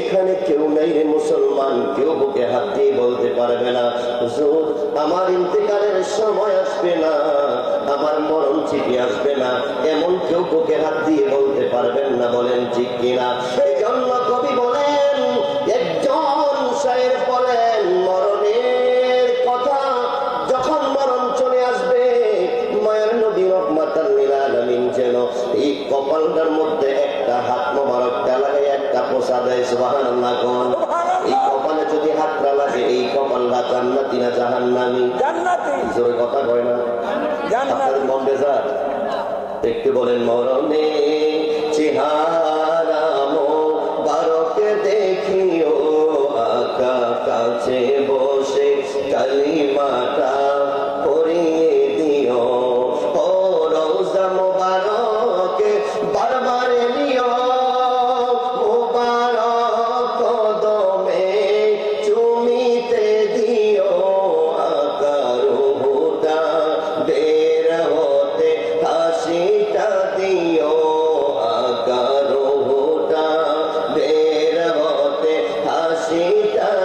এখানে কেউ নেই রে মুসলমান, কেউ বুকে হাত দিয়ে বলতে পারবে না, হুজুর, আমার ইন্তেকালের সময় আসবে না, আমার মরণ চিঠি আসবে না। এমন কেউ বুকে হাত দিয়ে বলতে পারবেন না, বলেন ঠিক কিনা? সেই জন্য কবি বলেন, একজন শায়ের বলেন, মরণের কথা যখন মরণ চলে আসবে, মায়ের নবী রহমাতার নিরালামিন যেন এই কপালটার মধ্যে একটা হাত মোবারকটা লাগে একটা পোষা দেয় সুবহানাল্লাহ কোন। এই কপালে যদি হাতটা লাগে এই কপালটা জান্নাতি না জাহান জান্নাতি। জোরে কথা কয় না। আপনাদের মন বেজার। একটু বলেন মরণে চেহারা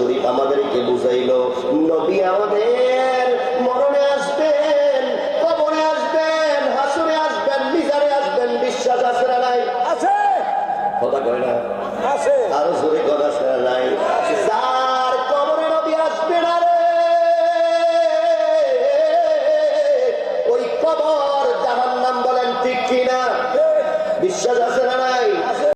শরীফ আমাদেরকে বুঝাইলো নবী আমাদের মরণে আসবেন কবরে আসবেন হাসুরে আসবেন মিজারে আসবেন বিশ্বাস আছে না নাই? আছে। কথা কয় না? আছে। আরও জোরে কথা শোনা নাই। যার কবরে নবী আসবে না রে ওই কবর জাহান্নাম বলেন ঠিক কিনা? বিশ্বাস আছে